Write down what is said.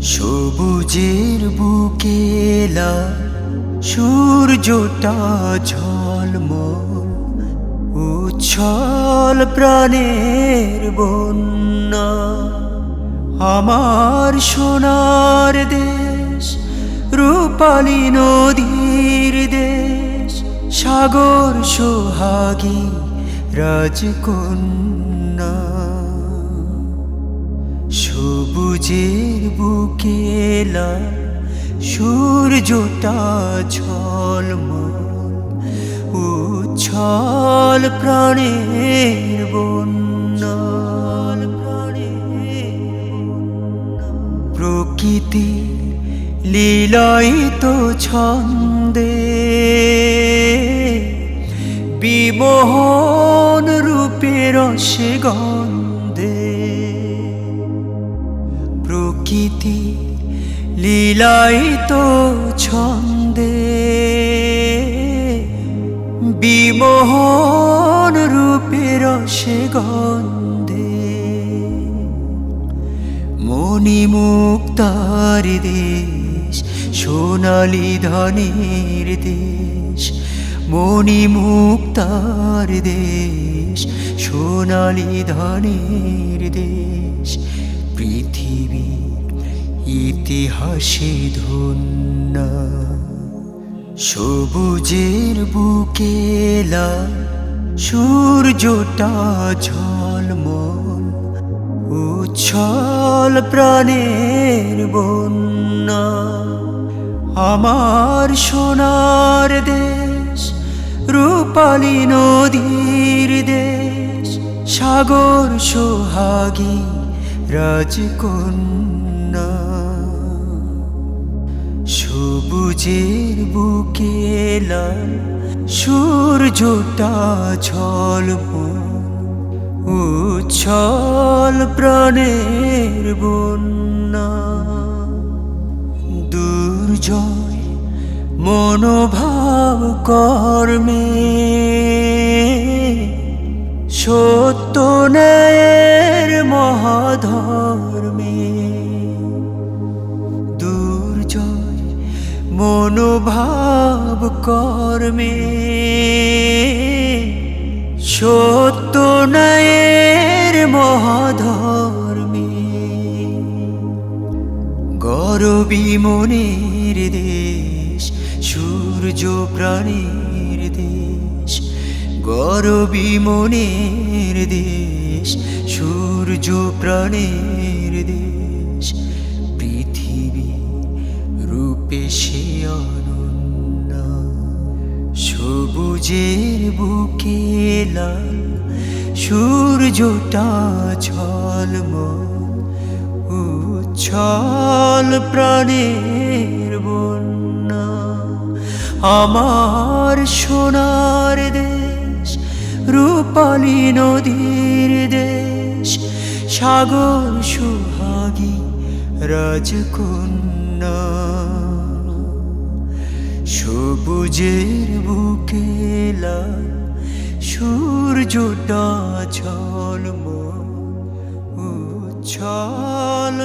সবুজের বুকে লাল সূর্যটা ঝলমল, উচ্ছল প্রাণের বন্যা। আমার সোনার দেশ, রূপালী নদীর দেশ, সাগর সোহাগী রাজকন্যা। সবুজের বুকে সূর্যটা ঝলমল উচ্ছল প্রাণের বন্যা প্রকৃতি লীলায়িত ছন্দে বিমোহন রূপের সে গন্ধে প্রকৃতি লীলায়িত ছন্দে বিমোহন রূপের সে গন্ধে মণিমুক্তার দেশ সোনালি ধনের দেশ মণিমুক্তার দেশ, সোনালি ধনের দেশ, পৃথিবীর ইতিহাসে ধন্য। সবুজের বুকে লাল, সূর্যটা ঝলমল, উচ্ছল প্রাণের বন্যা। আমার সোনার দেশ রূপালী নদীর দেশ, সাগর সোহাগী রাজকন্যা। সবুজের বুকে লাল সূর্যটা ঝলমল, উচ্ছল প্রাণের বন্যা। দুর্জয় মনোভাব কর্মে সত্য ন্যায়ের মহাধর্মে দুর্জয় মনোভাব কর্মে সত্য নয়ের মহাধর্মে গরবি মনের দেশ সূর্য প্রাণীর দেশ, গরবী মনের দেশ, সূর্য প্রাণের দেশ, পৃথিবী রূপে সে অনন্য। সবুজের বুকে লাল সূর্যটা ঝলমল, উচ্ছল প্রাণের বন্যা। আমার সোনার দেশ, রূপালী নদীর দেশ, সাগর সুহাগী রাজকন্যা। সবুজের বুকে লাল, সূর্যটা ঝলমল, উচ্ছল